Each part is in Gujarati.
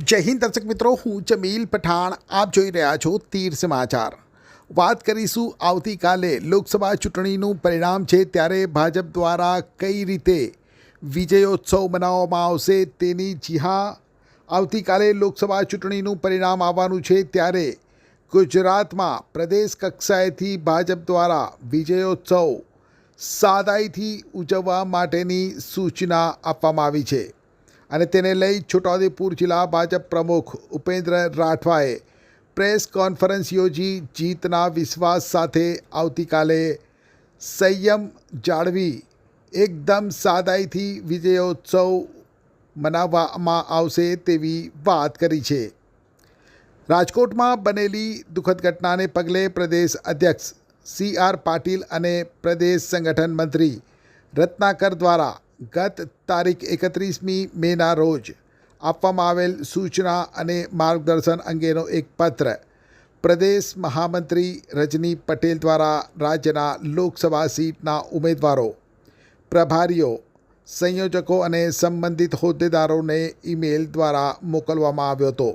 જય હિન્દ દર્શક મિત્રો, હું જમીલ પઠાણ. આપ જોઈ રહ્યા છો તીર સમાચાર. વાત કરીશું આવતીકાલે લોકસભા ચૂંટણીનું પરિણામ છે, ત્યારે ભાજપ દ્વારા કઈ રીતે વિજયોત્સવ મનાવવામાં આવશે તેની જી હા. આવતીકાલે લોકસભા ચૂંટણીનું પરિણામ આવવાનું છે, ત્યારે ગુજરાતમાં પ્રદેશ કક્ષાએથી ભાજપ દ્વારા વિજયોત્સવ સાદાઈથી ઉજવવા માટેની સૂચના આપવામાં આવી છે. અને તેને લઈ છોટાઉદેપુર જિલ્લા ભાજપ પ્રમુખ ઉપેન્દ્ર રાઠવાએ પ્રેસ કોન્ફરન્સ યોજી જીતના વિશ્વાસ સાથે આવતીકાલે સંયમ જાળવી, એકદમ સાદાઈથી વિજયોત્સવ મનાવવામાં આવશે તેવી વાત કરી છે. રાજકોટમાં બનેલી દુઃખદ ઘટનાને પગલે પ્રદેશ અધ્યક્ષ સી આર પાટીલ અને પ્રદેશ સંગઠન મંત્રી રત્નાકર દ્વારા ગત તારીખ એકત્રીસમી મેના રોજ આપવામાં આવેલ સૂચના અને માર્ગદર્શન અંગેનો એક પત્ર પ્રદેશ મહામંત્રી રજની પટેલ દ્વારા રાજ્યના લોકસભા સીટના ઉમેદવારો, પ્રભારીઓ, સંયોજકો અને સંબંધિત હોદ્દેદારોને ઈમેલ દ્વારા મોકલવામાં આવ્યો હતો.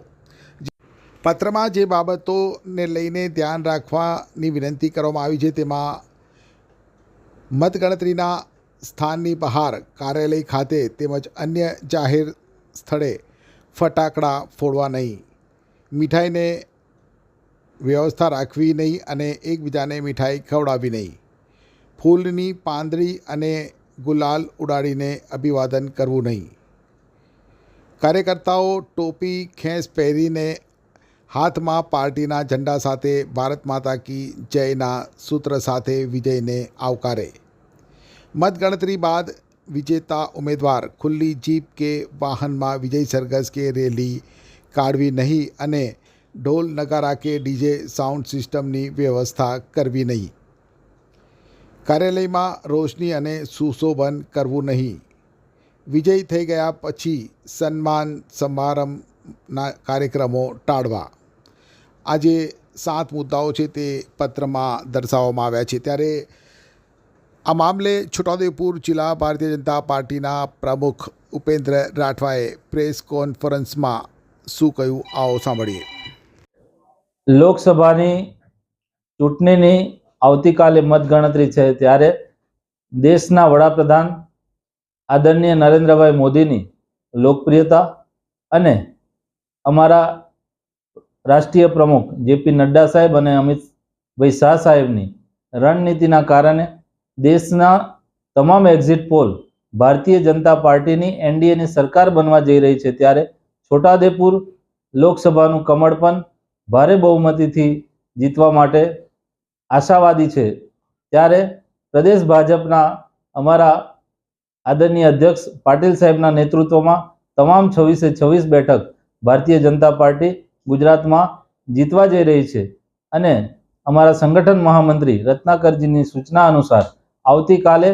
પત્રમાં જે બાબતોને લઈને ધ્યાન રાખવાની વિનંતી કરવામાં આવી છે તેમાં મતગણતરીના સ્થાનની બહાર કાર્યાલય ખાતે તેમજ અન્ય જાહેર સ્થળે ફટાકડા ફોડવા નહીં. મીઠાઈને વ્યવસ્થા રાખવી નહીં અને એકબીજાને મીઠાઈ ખવડાવવી નહીં. ફૂલની પાંદડી અને ગુલાલ ઉડાડીને અભિવાદન કરવું નહીં. કાર્યકર્તાઓ ટોપી ખેંચ પહેરીને હાથમાં પાર્ટીના ઝંડા સાથે ભારત માતા કી જયના સૂત્ર સાથે વિજયને આવકારે. મતગણતરી બાદ વિજેતા ઉમેદવાર ખુલ્લી જીપ કે વાહનમાં વિજય સરઘસ કે રેલી કાઢવી નહીં અને ઢોલ નગારા કે ડીજે સાઉન્ડ સિસ્ટમની વ્યવસ્થા કરવી નહીં. કાર્યાલયમાં રોશની અને સુશોભન કરવું નહીં. વિજય થઈ ગયા પછી સન્માન સમારંભના કાર્યક્રમો ટાળવા. આજે સાત મુદ્દાઓ છે તે પત્રમાં દર્શાવવામાં આવ્યા છે. ત્યારે આ મામલે છોટાઉદેપુર જિલ્લા ભારતીય જનતા પાર્ટીના પ્રમુખ ઉપેન્દ્ર રાઠવાએ પ્રેસ કોન્ફરન્સમાં શું કહ્યું? આવો સાંભળીએ. લોકસભાની ચૂંટણીની આવતીકાલે મતગણતરી છે ત્યારે દેશના વડાપ્રધાન આદરણીય નરેન્દ્રભાઈ મોદીની લોકપ્રિયતા અને અમારા રાષ્ટ્રીય પ્રમુખ જેપી નડ્ડા સાહેબ અને અમિતભાઈ શાહ સાહેબની રણનીતિના કારણે દેશના તમામ એક્ઝિટ પોલ ભારતીય જનતા પાર્ટીની એનડીએની સરકાર બનવા જઈ રહી છે ત્યારે છોટાદેપુર લોકસભાનું કમળ પણ ભારે બહુમતીથી જીતવા માટે આશાવાદી છે. ત્યારે પ્રદેશ ભાજપના અમારા આદરણીય અધ્યક્ષ પાટીલ સાહેબના નેતૃત્વમાં તમામ છવ્વીસે છવ્વીસ બેઠક ભારતીય જનતા પાર્ટી ગુજરાતમાં જીતવા જઈ રહી છે. અને અમારા સંગઠન મહામંત્રી રત્નાકરજીની સૂચના અનુસાર આવતીકાલે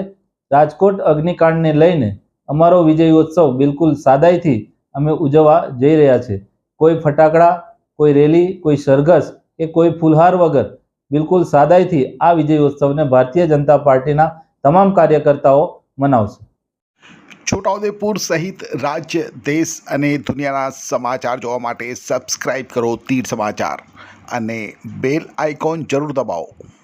રાજકોટ અગ્નિકાંડને લઈને અમારો વિજયોત્સવ બિલકુલ સાદાઈથી અમે ઉજવવા જઈ રહ્યા છે. કોઈ ફટાકડા, કોઈ રેલી, કોઈ સરઘસ કે કોઈ ફૂલહાર વગર બિલકુલ સાદાઈથી આ વિજયોત્સવને ભારતીય જનતા પાર્ટીના તમામ કાર્યકર્તાઓ મનાવશે. છોટાઉદેપુર સહિત રાજ્ય, દેશ અને દુનિયાના સમાચાર જોવા માટે સબસ્ક્રાઈબ કરો તીર સમાચાર અને બેલ આઇકોન જરૂર દબાવો.